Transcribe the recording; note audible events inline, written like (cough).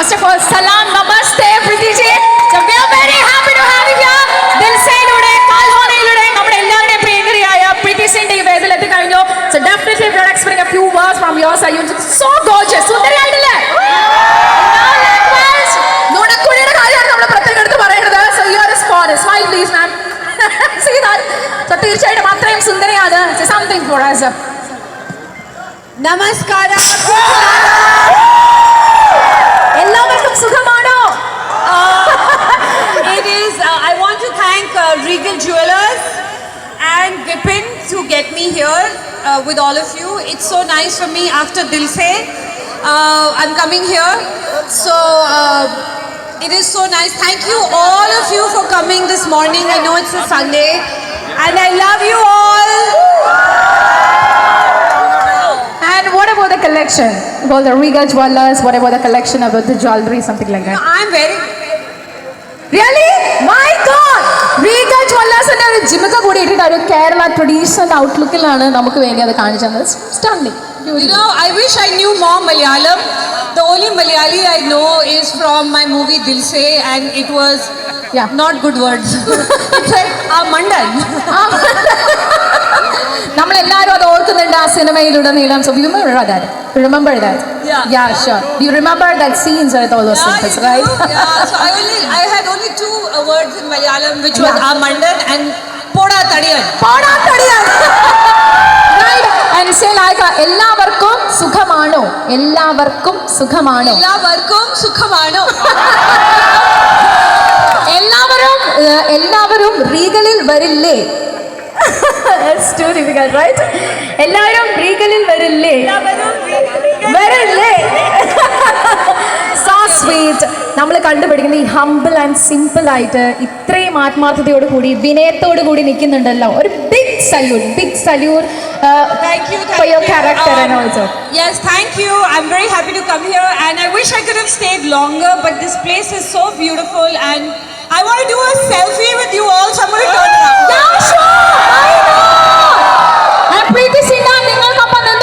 First of all, salam, namaste, Priti ji. So we are very happy to have you. here. ദിൽസയിലൂടെ കാൽഹോനയിലൂടെ നമ്മുടെ എല്ലാവരുടെയും പ്രിയങ്കരിയായ പ്രീതി സിന്റെ ഈ വേദിൽ എത്തിക്കഴിഞ്ഞു. So definitely will expecting a few words from your side you so gorgeous സുന്ദരിയായിട്ടില്ലേ? നുണക്കുഴിയുടെ കാര്യമാണ് നമ്മൾ പ്രത്യേകം എടുത്ത് പറയുന്നത് so you are a spot smile please ma'am see that so തീർച്ചയായിട്ടും അത്രയും സുന്ദരിയാണ്. സംതിങ് ഫോർ ആസ് നമസ്കാരം. Regal Jewelers and Vipin to get me here uh, with all of you. It's so nice for me after Dil Se. Uh, I'm coming here. So uh, it is so nice. Thank you all of you for coming this morning. I know it's a Sunday. And I love you all. And what about the collection? About the Regal Jewelers, what about the collection about the jewelry, something like that? I'm very Really? My God! Regal Jewelers ഒരു ജിമൊക്കെ കൂടി ഇട്ടിട്ട് ഒരു Kerala traditional ഔട്ട്ലുക്കിലാണ് നമുക്ക് വേണ്ടി അത് കാണിച്ചു തന്നത് stunning You know, I wish I knew more Malayalam. The only Malayali I know is from my movie Dil Se, and it was Yeah. not good words. it's like a എല്ലാവരും അത് ഓർക്കുന്നുണ്ട് ആ സിനിമയിലുടനീളം. So remember that remember that. Yeah sure you remember that scenes with all those do. Right I only I had only two words in Malayalam which was a മണ്ടൻ and പോടാ തടിയൻ പോടാ തടിയൻ എല്ലാവർക്കും സുഖമാണോ? എല്ലാവർക്കും സുഖമാണോ? എല്ലാവർക്കും സുഖമാണോ? (laughs) എല്ലാവരും എല്ലാവരും റീഗലിൽ വരില്ലേ? Too difficult, right? എല്ലാവരും റീഗലിൽ വരില്ലേ വരില്ലേ സോ സ്വീറ്റ് നമ്മൾ കണ്ടുപിടിക്കുന്ന ഈ ഹംബിൾ ആൻഡ് സിമ്പിൾ ആയിട്ട് ഇത്രയും ആത്മാർത്ഥതയോട് കൂടി വിനയത്തോട് കൂടി നിൽക്കുന്നുണ്ടല്ലോ ഒരു big salute big salute Thank you. Thank your character Um, and also. Yes, thank you. I'm very happy to come here, and I wish I could have stayed longer, but this place is so beautiful, and I want to do a selfie